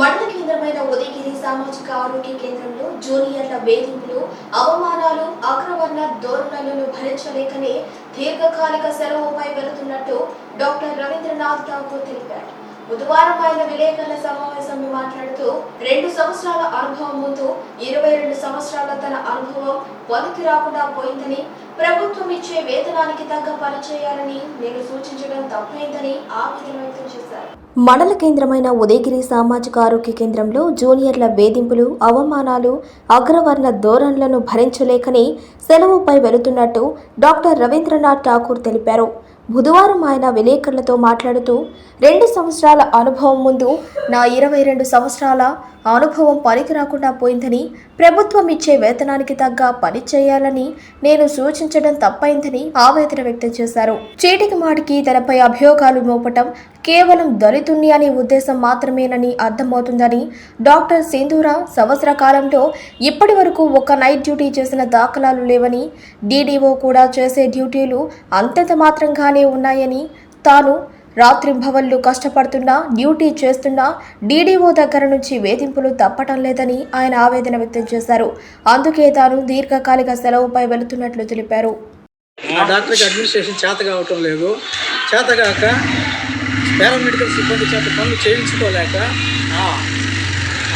మండల కేంద్రమైన ఉదయగిరి సామాజిక ఆరోగ్య కేంద్రంలో జూనియర్ల వేధింపులు అవమానాలు అక్రమణ ధోరణులను భరించలేకనే దీర్ఘకాలిక సెలవుపై వెళుతున్నట్టు డాక్టర్ రవీంద్రనాథ్ ఠాకూర్ తెలిపారు. బుధవారం ఆయన విలేకరుల సమావేశంలో మాట్లాడుతూ రెండు సంవత్సరాల అనుభవం ముందు ఇరవై రెండు సంవత్సరాల తన అనుభవం పనికి రాకుండా పోయిందని ప్రభుత్వం ఇచ్చే వేతనానికి తగ్గ పని చేయాలని నేను సూచించడం తప్పైందని ఆవేదన వ్యక్తం చేశారు. మండల కేంద్రమైన ఉదయగిరి సామాజిక ఆరోగ్య కేంద్రంలో జూనియర్ల వేధింపులు అవమానాలు అగ్రవర్ణ ధోరణులను భరించలేకని సెలవుపై వెళుతున్నట్టు డాక్టర్ రవీంద్రనాథ్ ఠాకూర్ తెలిపారు. బుధవారం ఆయన విలేకరులతో మాట్లాడుతూ రెండు సంవత్సరాల అనుభవం ముందు నా ఇరవై రెండు సంవత్సరాల అనుభవం పనికి రాకుండా పోయిందని ప్రభుత్వం ఇచ్చే వేతనానికి తగ్గ పని చేయాలని నేను సూచించడం తప్పైందని ఆవేదన వ్యక్తం చేశారు. చీటికి మాటికి తనపై అభియోగాలు మోపటం కేవలం దళితుణ్ణి అనే ఉద్దేశం మాత్రమేనని అర్థమవుతుందని డాక్టర్ సింధూర సంవత్సర కాలంలో ఇప్పటి వరకు ఒక నైట్ డ్యూటీ చేసిన దాఖలాలు లేవని డీడీఓ కూడా చేసే డ్యూటీలు అంతంత మాత్రంగానే ఉన్నాయని తాను రాత్రింభవళ్ళు కష్టపడుతున్నా డ్యూటీ చేస్తున్నా డీడీఓ దగ్గర నుంచి వేధింపులు తప్పటం లేదని ఆయన ఆవేదన వ్యక్తం చేశారు. అందుకే తాను దీర్ఘకాలిక సెలవుపై వెళుతున్నట్లు తెలిపారు. డాక్టర్కి అడ్మినిస్ట్రేషన్ చేత కావటం లేదు. చేతగాక పారామెడికల్ సిబ్బంది చేత పనులు చేయించుకోలేక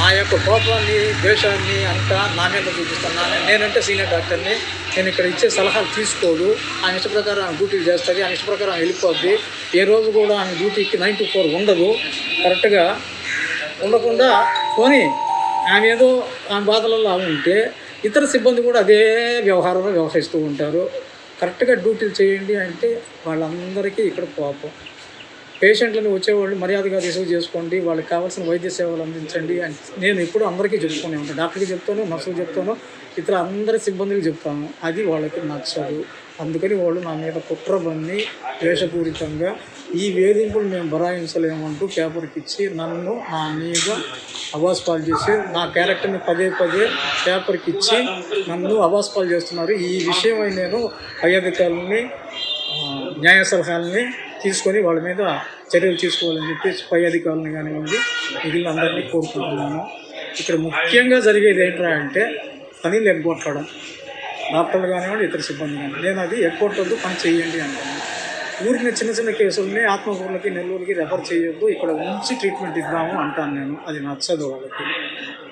ఆ- యొక్క కోపాన్ని ద్వేషాన్ని అంతా నా మీద చూపిస్తున్నాను నేనంటే సీనియర్ డాక్టర్ని నేను ఇక్కడ ఇచ్చే సలహాలు తీసుకోదు. ఆయన ఇష్ట ప్రకారం ఆమె డ్యూటీలు చేస్తుంది. ఆయన ఇష్ట ప్రకారం వెళ్ళిపోద్ది. ఏ రోజు కూడా ఆమె డ్యూటీకి నైన్ టు ఫోర్ ఉండదు. కరెక్ట్గా ఉండకుండా పోనీ ఆమె ఏదో ఆమె బాధలలో ఆమె ఉంటే ఇతర సిబ్బంది కూడా అదే వ్యవహారంలో వ్యవహరిస్తూ ఉంటారు. కరెక్ట్గా డ్యూటీలు చేయండి అంటే వాళ్ళందరికీ ఇక్కడ కోపం. పేషెంట్లను వచ్చేవాళ్ళు మర్యాదగా రిసీవ్ చేసుకోండి వాళ్ళకి కావాల్సిన వైద్య సేవలు అందించండి అని నేను ఎప్పుడు అందరికీ చెప్పుకునే ఉంటాను. డాక్టర్కి చెప్తాను నర్సులకు చెప్తాను ఇతర అందరి సిబ్బందికి చెప్తాను. అది వాళ్ళకి నచ్చదు. అందుకని వాళ్ళు నా మీద కుట్రబన్ని ద్వేషపూరితంగా ఈ వేధింపులు మేము బరాయించలేమంటూ పేపర్కి ఇచ్చి నన్ను నా మీద అవాస్పాలు చేసి నా క్యారెక్టర్ని పదే పదే పేపర్కి ఇచ్చి నన్ను అవాస్పాలు చేస్తున్నారు. ఈ విషయమై నేను పై అధికారులని న్యాయ సలహాలని తీసుకొని వాళ్ళ మీద చర్యలు తీసుకోవాలని చెప్పి పై అధికారులను కానివ్వండి మిగిలిన అందరినీ కోరుకుంటున్నాను ఇక్కడ ముఖ్యంగా జరిగేది ఏంట్రా అంటే పని ఎగ్గొట్టడం డాక్టర్లు కానివ్వండి ఇతర సిబ్బంది కానీ నేను అది ఎగ్గొట్టద్దు పని చేయండి అంటాను ఊరికి చిన్న చిన్న కేసుల్ని ఆత్మకూరులకి నెల్లూరుకి రెఫర్ చేయొద్దు ఇక్కడ ఉంచి ట్రీట్మెంట్ ఇద్దాము అంటాను నేను. అది నచ్చదు వాళ్ళకి.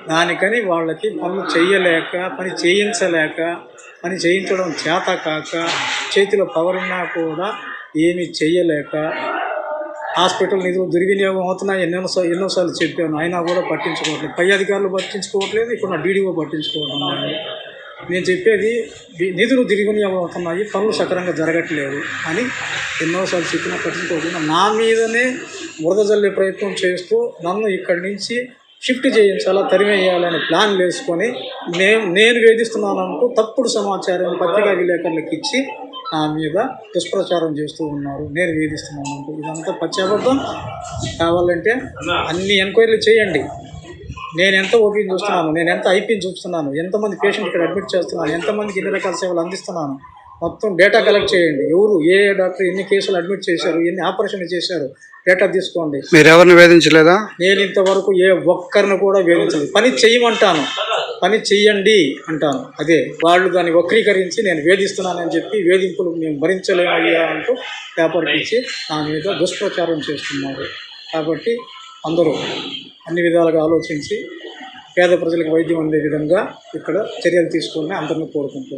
దానికని వాళ్ళకి పనులు చేయలేక పని చేయించలేక పని చేయించడం చేత కాక చేతిలో పవర్ ఉన్నా కూడా ఏమీ చేయలేక హాస్పిటల్ నిధులు దుర్వినియోగం అవుతున్నాయి ఎన్నో ఎన్నోసార్లు చెప్పాను. అయినా కూడా పట్టించుకోవట్లేదు పై అధికారులు పట్టించుకోవట్లేదు ఇప్పుడు నా డీడీఓ పట్టించుకోవడం నేను చెప్పేది నిధులు దుర్వినియోగం అవుతున్నాయి పనులు సక్రమంగా జరగట్లేదు అని ఎన్నోసార్లు చెప్పినా పట్టించుకోకుండా నా మీదనే బురద జల్లే ప్రయత్నం చేస్తూ నన్ను ఇక్కడి నుంచి షిఫ్ట్ చేయించాలా తరిమేయాలని ప్లాన్ వేసుకొని నేను నేను వేధిస్తున్నానంటూ తప్పుడు సమాచారం పత్రికా విలేకరులకు ఇచ్చి నా మీద దుష్ప్రచారం చేస్తూ ఉన్నారు. నేను వేధిస్తున్నానంటూ. ఇదంతా పచ్చాబద్ధం కావాలంటే అన్ని. ఎంక్వైరీలు చేయండి. నేను ఎంత ఓపీని చూస్తున్నాను? నేను ఎంత ఐపీని చూస్తున్నాను ఎంతమంది పేషెంట్ ఇక్కడ అడ్మిట్ చేస్తున్నాను? ఎంతమందికి ఎన్ని రకాల సేవలు అందిస్తున్నాను? మొత్తం డేటా కలెక్ట్ చేయండి. ఎవరు ఏ ఏ డాక్టర్ ఎన్ని కేసులు అడ్మిట్ చేశారు? ఎన్ని ఆపరేషన్లు చేశారు? డేటా తీసుకోండి. మీరు ఎవరిని వేధించలేదా? నేను ఇంతవరకు ఏ ఒక్కరిని కూడా వేధించలేదు. పని చెయ్యమంటాను పని చెయ్యండి అంటాను. అదే వాళ్ళు దాన్ని వక్రీకరించి నేను వేధిస్తున్నానని చెప్పి వేధింపులు మేము భరించలేమయ్యా అంటూ పేపర్కి ఇచ్చి నా మీద దుష్ప్రచారం చేస్తున్నారు. కాబట్టి అందరూ అన్ని విధాలుగా ఆలోచించి పేద ప్రజలకు వైద్యం అందే విధంగా ఇక్కడ చర్యలు తీసుకోవాలని అందరినీ కోరుకుంటున్నాను.